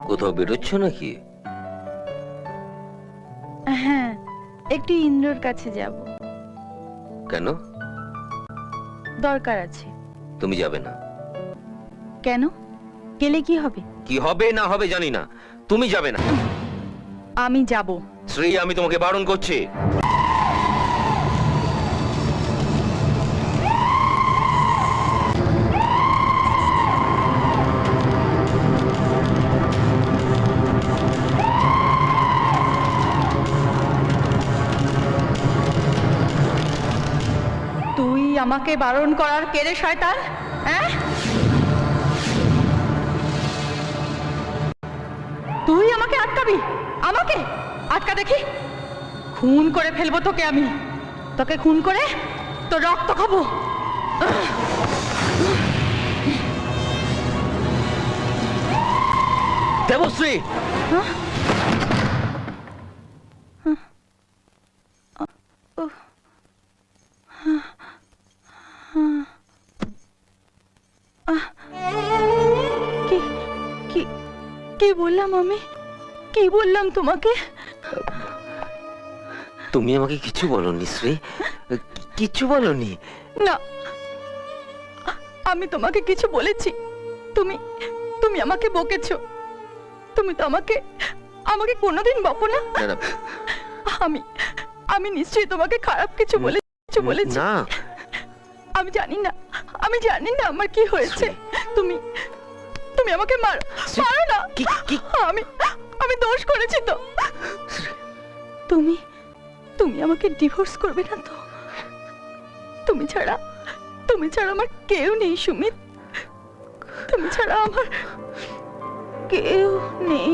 কোথাও বেরোচ্ছ নাকি? হ্যাঁ একটু ইন্দ্রর কাছে যাব। কেন? দরকার আছে। তুমি যাবে না। কেন? গেলে কি হবে? কি হবে না হবে জানি না। তুমি যাবে না। আমি যাব। শ্রী আমি তোমাকে বারণ করছি। আমাকে বারণ করার কেড়ে শয়তান? হ্যাঁ? তুই আমাকে আটকাবি? আমাকে? আটকা দেখি। খুন করে ফেলব তোকে আমি। তোকে খুন করে তো রক্ত খাব। দেবশ্রী! কি কি বললাম আমি? কি বললাম তোমাকে? তুমি আমাকে কিছু বলনি শ্রী। কিছু বলনি? না। আমি তোমাকে কিছু বলেছি। তুমি তুমি আমাকে বকেছো। তুমি তো আমাকে আমাকে কোনোদিন বকো না। আমি আমি নিশ্চয়ই তোমাকে খারাপ কিছু বলে কিছু বলেছি। না। আমি জানি না আমি জানি না আমার কি হয়েছে। তুমি তুমি আমাকে মারো মারো না। কি কি? আমি আমি দোষ করেছি তো। তুমি তুমি আমাকে ডিভোর্স করবে না তো? তুমি ছাড়া তুমি ছাড়া আমার কেউ নেই সুমিত। তুমি ছাড়া আমার কেউ নেই।